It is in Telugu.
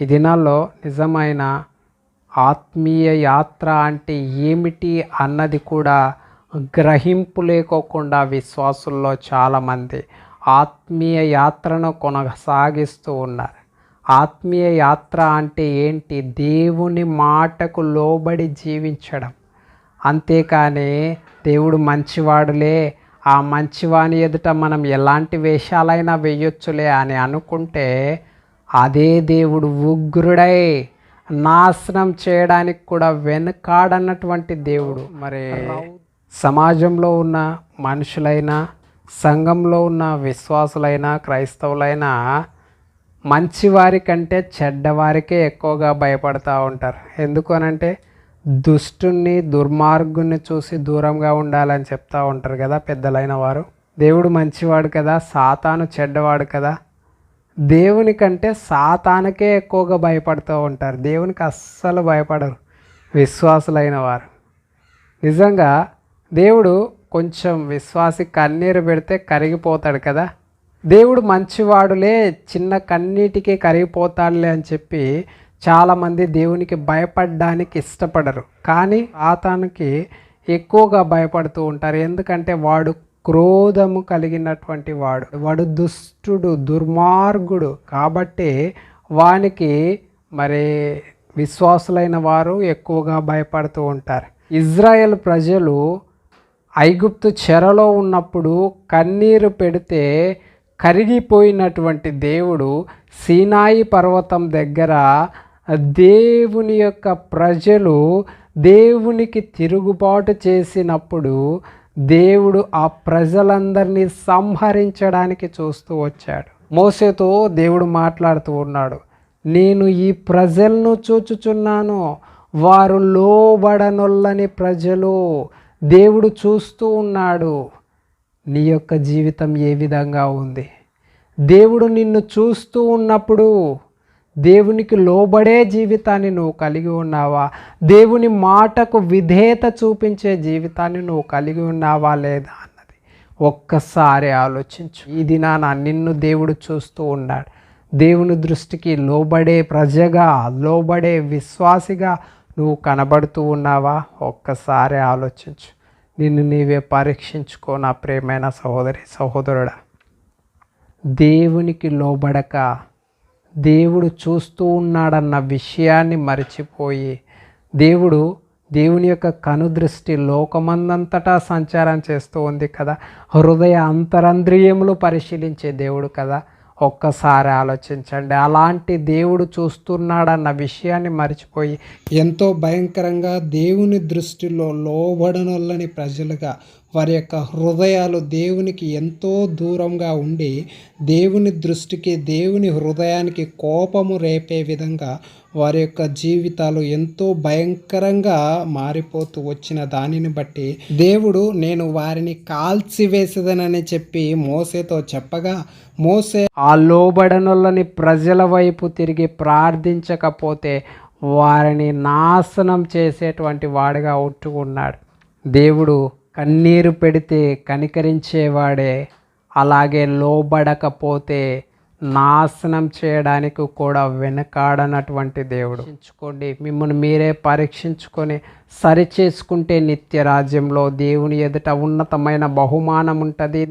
ఈ దినాల్లో నిజమైన ఆత్మీయ యాత్ర అంటే ఏమిటి అన్నది కూడా గ్రహింపు లేకోకుండా విశ్వాసుల్లో చాలామంది ఆత్మీయ యాత్రను కొనసాగిస్తూ ఉన్నారు. ఆత్మీయ యాత్ర అంటే ఏంటి? దేవుని మాటకు లోబడి జీవించడం. అంతేకాని దేవుడు మంచివాడులే. ఆ మంచివాని ఎదుట మనం ఎలాంటి వేషాలైనా వేయొచ్చులే అని అనుకుంటే అదే దేవుడు ఉగ్రుడై నాశనం చేయడానికి కూడా వెనుకాడన్నటువంటి దేవుడు. మరి సమాజంలో ఉన్న మనుషులైనా సంఘంలో ఉన్న విశ్వాసులైనా క్రైస్తవులైనా మంచివారి కంటే చెడ్డవారికే ఎక్కువగా భయపడతా ఉంటారు. ఎందుకు అనంటే దుష్టుణ్ణి దుర్మార్గుణ్ణి చూసి దూరంగా ఉండాలని చెప్తా ఉంటారు కదా పెద్దలైన వారు. దేవుడు మంచివాడు కదా సాతాను చెడ్డవాడు కదా. దేవుని కంటే సాతానకే ఎక్కువగా భయపడుతూ ఉంటారు. దేవునికి అస్సలు భయపడరు. విశ్వాసులైన వారు. నిజంగా దేవుడు కొంచెం విశ్వాసి కన్నీరు పెడితే కరిగిపోతాడు కదా? దేవుడు మంచివాడులే చిన్న కన్నీటికి కరిగిపోతాడులే అని చెప్పి చాలామంది దేవునికి భయపడడానికి ఇష్టపడరు. కానీ ఆతానికి ఎక్కువగా భయపడుతూ ఉంటారు. ఎందుకంటే వాడు క్రోధము కలిగినటువంటి వాడు. వాడు దుష్టుడు దుర్మార్గుడు కాబట్టి వానికి మరి విశ్వాసులైన వారు ఎక్కువగా భయపడుతూ ఉంటారు. ఇజ్రాయెల్ ప్రజలు ఐగుప్తు చెరలో ఉన్నప్పుడు కన్నీరు పెడితే కరిగిపోయినటువంటి దేవుడు సీనాయి పర్వతం దగ్గర దేవుని యొక్క ప్రజలు దేవునికి తిరుగుబాటు చేసినప్పుడు దేవుడు ఆ ప్రజలందరినీ సంహరించడానికి చూస్తూ వచ్చాడు. మోసేతో దేవుడు మాట్లాడుతూ ఉన్నాడు నేను ఈ ప్రజలను చూచుచున్నాను వారు లోబడనొల్లని ప్రజలు. దేవుడు చూస్తూ ఉన్నాడు నీ యొక్క జీవితం ఏ విధంగా ఉంది? దేవుడు నిన్ను చూస్తూ ఉన్నప్పుడు దేవునికి లోబడే జీవితాన్ని నువ్వు కలిగి ఉన్నావా? దేవుని మాటకు విధేయత చూపించే జీవితాన్ని నువ్వు కలిగి ఉన్నావా లేదా అన్నది ఒక్కసారి ఆలోచించు. ఈ దినాన నిన్ను దేవుడు చూస్తూ ఉన్నాడు. దేవుని దృష్టికి లోబడే ప్రజగా లోబడే విశ్వాసిగా నువ్వు కనబడుతూ ఉన్నావా? ఒక్కసారి ఆలోచించు. నిన్ను నీవే పరీక్షించుకో నా ప్రేమైన సహోదరి సహోదరుడా. దేవునికి లోబడక దేవుడు చూస్తూ ఉన్నాడన్న విషయాన్ని మర్చిపోయి దేవుడు దేవుని యొక్క కనుదృష్టి లోకమందంతటా సంచారం చేస్తూ ఉంది కదా. హృదయ అంతరంద్రియములు పరిశీలించే దేవుడు కదా. ఒక్కసారి ఆలోచించండి. అలాంటి దేవుడు చూస్తున్నాడన్న విషయాన్ని మర్చిపోయి ఎంతో భయంకరంగా దేవుని దృష్టిలో లోబడనొల్లని ప్రజలుగా వారి యొక్క హృదయాలు దేవునికి ఎంతో దూరంగా ఉండి దేవుని దృష్టికి దేవుని హృదయానికి కోపము రేపే విధంగా వారి యొక్క జీవితాలు ఎంతో భయంకరంగా మారిపోతూ వచ్చిన దానిని బట్టి దేవుడు నేను వారిని కాల్చివేసేదనని చెప్పి మోసేతో చెప్పగా మోసే ఆ లోబడనులని ప్రజల వైపు తిరిగి ప్రార్థించకపోతే వారిని నాశనం చేసేటువంటి వాడిగా ఒట్టుకున్నాడు. దేవుడు కన్నీరు పెడితే కనికరించేవాడే అలాగే లోబడకపోతే నాశనం చేయడానికి కూడా వెనకాడనటువంటి దేవుడు. ఉంచుకోండి మిమ్మల్ని మీరే పరీక్షించుకొని సరి చేసుకుంటే నిత్య రాజ్యంలో దేవుని ఎదుట ఉన్నతమైన బహుమానం ఉంటుంది.